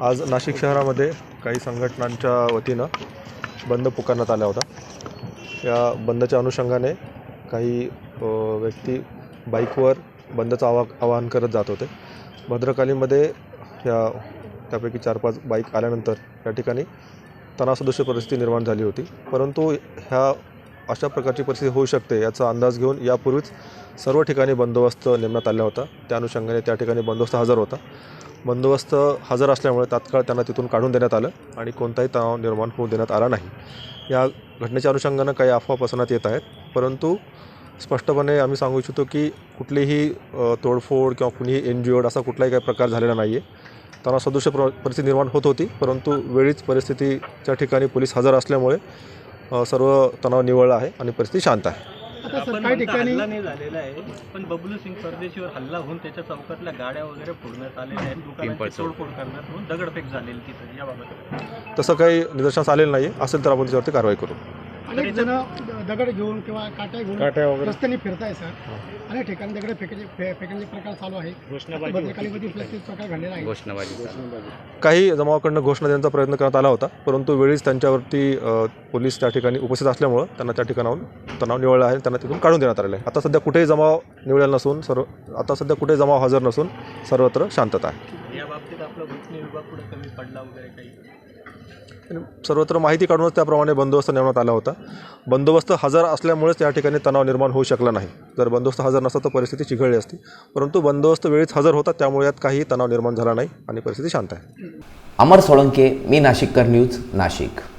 आज नाशिक शहरामध्ये काही संघटनांच्या वतीनं बंद पुकारण्यात आला होता या बंदच्या अनुषंगाने काही व्यक्ती बाईकवर बंदचं आवा आवाहन करत जात होते. भद्रकालीमध्ये या त्यापैकी चार पाच बाईक आल्यानंतर या ठिकाणी तणासदृश्य परिस्थिती निर्माण झाली होती. परंतु ह्या अशा प्रकारची परिस्थिती होऊ शकते याचा अंदाज घेऊन यापूर्वीच सर्व ठिकाणी बंदोबस्त नेमण्यात आला होता. त्या अनुषंगाने त्या ठिकाणी बंदोबस्त हजर होता. बंदोबस्त हजर असल्यामुळे तात्काळ त्यांना तिथून काढून देण्यात आलं आणि कोणताही तणाव निर्माण होऊ देण्यात आला नाही. या घटनेच्या अनुषंगानं काही अफवा पसरण्यात येत आहेत. परंतु स्पष्टपणे आम्ही सांगू इच्छितो की कुठलीही तोडफोड किंवा कुणीही एनजीओड असा कुठलाही काही प्रकार झालेला नाही आहे तणाव सदृश्य प्र परिस्थिती निर्माण होत होती. परंतु वेळीच परिस्थितीच्या ठिकाणी पोलीस हजर असल्यामुळे सर्व तणाव निवळला आहे आणि परिस्थिती शांत आहे. आपण काही ठिकाणी हल्ला नाही झालेला आहे पण बबलू सिंग परदेशीवर हल्ला होऊन त्याच्या चौकातल्या गाड्या वगैरे फोडण्यात आलेल्या आहेत दुकानांची तोडफोड करण्यात होऊन दगडफेक झालेली तिथं याबाबत. तसं काही निदर्शनास आलेलं नाही असेल तर आपण त्याच्यावरती कारवाई करू. अनेक जण दगड घेऊन किंवा काट्या घेऊन रस्त्याने फिरताय सर. अनेक ठिकाणी दगड फे- फेकण्याचे प्रकार चालू आहे भद्रकालीमध्ये उपस्थित प्रकार घडलेला आहे. काही जमावाकडनं घोषणा देण्याचा प्रयत्न करण्यात आला होता परंतु वेळीच त्यांच्यावरती अ, पोलीस त्या ठिकाणी उपस्थित असल्यामुळं त्यांना त्या ठिकाणाहून तणाव निवळला आहे त्यांना तिथून काढून देण्यात आलेलं आहे. आता सध्या कुठेही जमाव निवळलेला नसून सर्व आता सध्या कुठेही जमाव हजर नसून सर्वत्र शांतता आहे. या बाबतीत आपला विभाग पुढे कमी पडला वगैरे काही? सर्वत्र माहिती काढूनच त्याप्रमाणे बंदोबस्त नेमण्यात आला होता. बंदोबस्त हजर असल्यामुळेच या ठिकाणी तणाव निर्माण होऊ शकला नाही. जर बंदोबस्त हजर नसता तर परिस्थिती चिघळली असती. परंतु बंदोबस्त वेळीच हजर होता त्यामुळे यात काही तणाव निर्माण झाला नाही आणि परिस्थिती शांत आहे. अमर सोळंके मी नाशिककर न्यूज नाशिक.